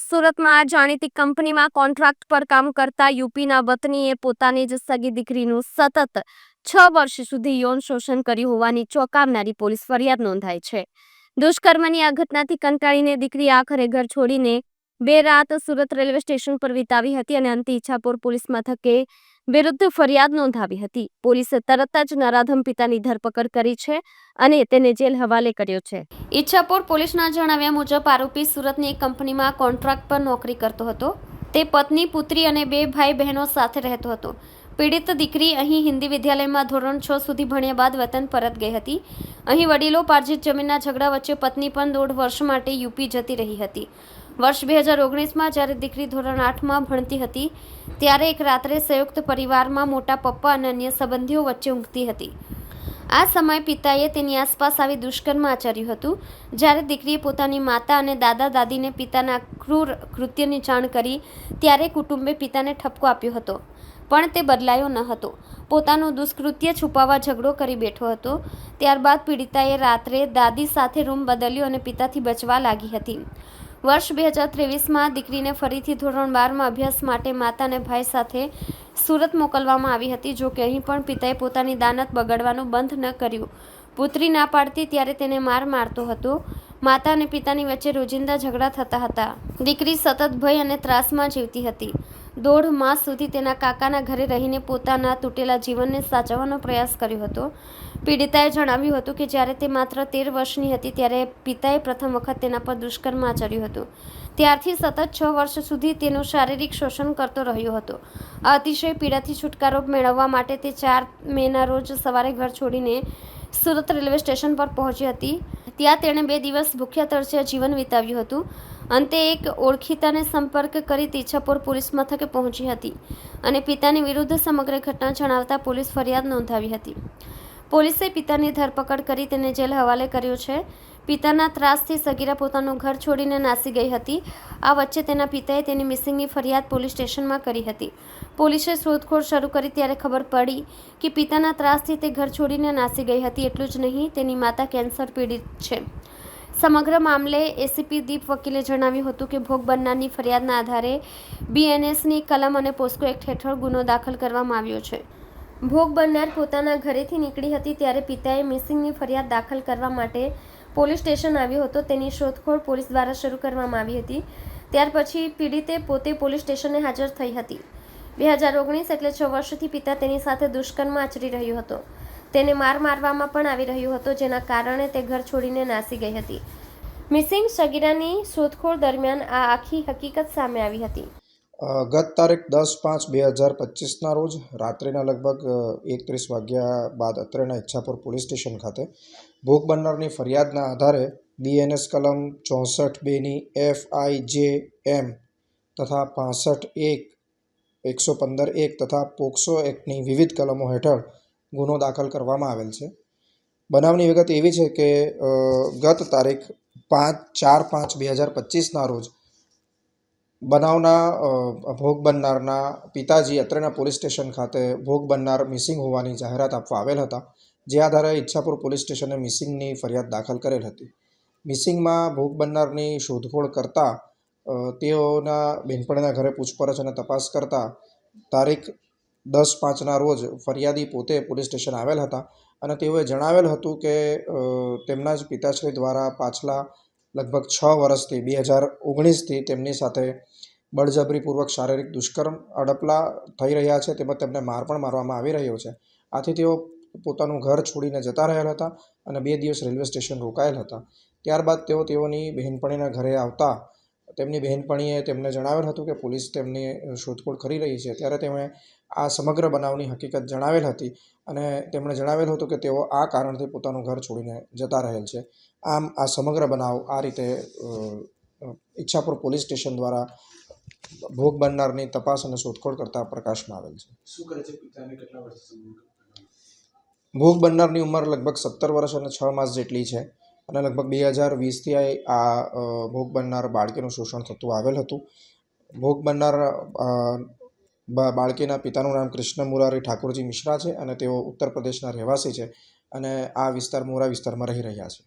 સુરતમાં જાણીતી કંપનીમાં કોન્ટ્રાક્ટ પર કામ કરતા યુપીના વતનીએ પોતાની જ સગી દીકરીનું સતત છ વર્ષ સુધી યૌન શોષણ કર્યું હોવાની ચોંકાવનારી પોલીસ ફરિયાદ નોંધાઈ છે. દુષ્કર્મની આ ઘટનાથી કંટાળીને દીકરી આખરે ઘર છોડીને બે રાત સુરત રેલવે સ્ટેશન પર વિતાવી હતી અને અંતે ઈચ્છાપુર પોલીસ મથકે વિરુદ્ધ ફરિયાદ નોંધાવી હતી. પોલીસે તરત જ નરાધમ પિતાની ધરપકડ કરી છે અને તેને જેલ હવાલે કર્યો છે. ઈચ્છાપુર પોલીસના જણાવ્યા મુજબ આરોપી સુરતની એક કંપનીમાં કોન્ટ્રાક્ટ પર નોકરી કરતો હતો. તે પત્ની, પુત્રી અને બે ભાઈ બહેનો સાથે રહેતો હતો. પીડિત દીકરી અહીં હિન્દી વિદ્યાલયમાં ધોરણ છ સુધી ભણ્યા બાદ વતન પરત ગઈ હતી. અહીં વડીલો પાર્જિત જમીનના ઝઘડા વચ્ચે પત્ની પણ દોઢ વર્ષ માટે યુપી જતી રહી હતી. વર્ષ બે હજાર ઓગણીસમાં જ્યારે દીકરી ધોરણ આઠમાં ભણતી હતી, ત્યારે એક રાત્રે સંયુક્ત પરિવારમાં મોટા પપ્પા અને અન્ય સંબંધીઓ વચ્ચે ઊંઘતી હતી. આ સમયે પિતાએ તેની આસપાસ આવી દુષ્કર્મ આચર્યું હતું, જ્યારે દીકરીએ પોતાની માતા અને દાદા દાદીને પિતાના ક્રૂર કૃત્યની જાણ કરી, ત્યારે કુટુંબે પિતાને ઠપકો આપ્યો હતો. પણ તે બદલાયો ન હતો. પોતાનું દુષ્કૃત્ય છુપાવવા ઝઘડો કરી બેઠો હતો. ત્યારબાદ પીડિતાએ રાત્રે દાદી સાથે રૂમ બદલ્યો અને પિતાથી બચવા લાગી હતી. વર્ષ બે હજાર ત્રેવીસમાં દીકરીને ફરીથી ધોરણ બારમાં અભ્યાસ માટે માતા અને ભાઈ સાથે સુરત મોકલવામાં આવી હતી, જો કે અહીં પણ પિતાએ પોતાની દાનત બગાડવાનું બંધ ન કર્યું. પુત્રી ના પાડતી ત્યારે તેને માર મારતો હતો. માતા અને પિતાની વચ્ચે રોજિંદા ઝઘડા થતા હતા. દીકરી સતત ભય અને ત્રાસમાં જીવતી હતી. દોઢ માસ સુધી તેના કાકાના ઘરે રહીને પોતાના તૂટેલા જીવનને સાચવવાનો પ્રયાસ કર્યો હતો. પીડિતાએ જણાવ્યું હતું કે જ્યારે તે માત્ર તેર વર્ષની હતી ત્યારે પિતાએ પ્રથમ વખત તેના પર દુષ્કર્મ આચર્યું હતું. ત્યારથી સતત છ વર્ષ સુધી તેનું શારીરિક શોષણ કરતો રહ્યો હતો. અતિશય પીડાથી છુટકારો મેળવવા માટે તે ચાર મેના રોજ સવારે ઘર છોડીને સુરત રેલવે સ્ટેશન પર પહોંચી હતી. ત્યાં તેણે બે દિવસ ભૂખ્યા તરસ્યા જીવન વિતાવ્યું હતું. અંતે એક ઓળખીતાને સંપર્ક કરી તીછાપુર પોલીસ મથકે પહોંચી હતી અને પિતાની વિરુદ્ધ સમગ્ર ઘટના જણાવતા પોલીસ ફરિયાદ નોંધાવી હતી. પોલીસે પિતાની ધરપકડ કરી તેને જેલ હવાલે કર્યો છે. પિતાના ત્રાસથી સગીરા પોતાનું ઘર છોડીને નાસી ગઈ હતી. આ વચ્ચે તેના પિતાએ તેની મિસિંગની ફરિયાદ પોલીસ સ્ટેશનમાં કરી હતી. પોલીસે શોધખોળ શરૂ કરી ત્યારે ખબર પડી કે પિતાના ત્રાસથી તે ઘર છોડીને નાસી ગઈ હતી. એટલું જ નહીં, તેની માતા કેન્સર પીડિત છે. સમગ્ર મામલે એસીપી દીપ વકીલે જણાવ્યું હતું કે ભોગ બનનારની ફરિયાદના આધારે બીએનએસની કલમ અને પોસ્કો એક્ટ હેઠળ ગુનો દાખલ કરવામાં આવ્યો છે. ભોગ બનનાર પોતાના ઘરેથી નીકળી હતી ત્યારે પિતાએ મિસિંગની ફરિયાદ દાખલ કરવા માટે પોલીસ સ્ટેશન આવ્યો હતો. તેની શોધખોળ પોલીસ દ્વારા શરૂ કરવામાં આવી હતી. ત્યાર પછી પીડિતે પોતે પોલીસ સ્ટેશને હાજર થઈ હતી. બે હજાર ઓગણીસ એટલે છ વર્ષથી પિતા તેની સાથે દુષ્કર્મ આચરી રહ્યો હતો. તેને માર મારવામાં પણ આવી રહ્યો હતો, જેના કારણે તે ઘર છોડીને નાસી ગઈ હતી. મિસિંગ સગીરાની શોધખોળ દરમિયાન આ આખી હકીકત સામે આવી હતી. ગત તારીખ દસ પાંચ બે હજાર પચીસના રોજ રાત્રિના લગભગ એકત્રીસ વાગ્યા બાદ અત્રેના ઈચ્છાપુર પોલીસ સ્ટેશન ખાતે ભોગ બનનારની ફરિયાદના આધારે બીએનએસ કલમ ચોસઠ બેની એફ આઈ જે એમ તથા પાસઠ એક, એકસો પંદર એક તથા પોક્સો એક્ટની વિવિધ કલમો હેઠળ ગુનો દાખલ કરવામાં આવેલ છે. બનાવની વિગત એવી છે કે ગત તારીખ પાંચ, ચાર, પાંચ બે હજાર પચીસના રોજ બનાવના ભોગ બનનારના પિતાજી અત્રેના પોલીસ સ્ટેશન ખાતે ભોગ બનનાર મિસિંગ હોવાની જાહેરાત આપવા આવેલ હતા, જે આધારે ઈચ્છાપુર પોલીસ સ્ટેશને મિસિંગની ફરિયાદ દાખલ કરેલ હતી. મિસિંગમાં ભોગ બનનારની શોધખોળ કરતાં તેઓના બહેનપણીના ઘરે પૂછપરછ અને તપાસ કરતાં, તારીખ દસ પાંચના રોજ ફરિયાદી પોતે પોલીસ સ્ટેશન આવેલ હતા અને તેઓએ જણાવેલ હતું કે તેમના જ પિતાશ્રી દ્વારા પાછલા લગભગ છ વર્ષથી, બે હજાર ઓગણીસથી તેમની સાથે બળજબરીપૂર્વક શારીરિક દુષ્કર્મ, અડપલા થઈ રહ્યા છે તેમજ તેમને માર પણ મારવામાં આવી રહ્યો છે. આથી તેઓ પોતાનું ઘર છોડીને જતા રહેલ હતા અને બે દિવસ રેલવે સ્ટેશન રોકાયેલ હતા. ત્યારબાદ તેઓ તેઓની બહેનપણીના ઘરે આવતા તેમની બહેનપણીએ તેમને જણાવેલ હતું કે પોલીસ તેમની શોધખોળ કરી રહી છે. ત્યારે તેમણે આ સમગ્ર બનાવની હકીકત જણાવેલ હતી અને તેમણે જણાવેલ હતું કે તેઓ આ કારણથી પોતાનું ઘર છોડીને જતા રહેલ છે. આમ આ સમગ્ર બનાવ આ રીતે ઈચ્છાપુર પોલીસ સ્ટેશન દ્વારા ભોગ બનનારની તપાસ અને શોધખોળ કરતા પ્રકાશમાં આવેલ છે. શું કરે છે પિતાને કેટલા વર્ષથી ભોગ બનનારની ઉંમર લગભગ સત્તર વર્ષ અને છ માસ જેટલી છે. અને લગભગ બે હજાર વીસથી આ ભોગ બનનાર બાળકીનું શોષણ થતું આવેલ હતું. ભોગ બનનાર બાળકીના પિતાનું નામ કૃષ્ણ મુરારી ઠાકોરજી મિશ્રા છે અને તેઓ ઉત્તર પ્રદેશના રહેવાસી છે અને આ વિસ્તાર મોરા વિસ્તારમાં રહી રહ્યા છે.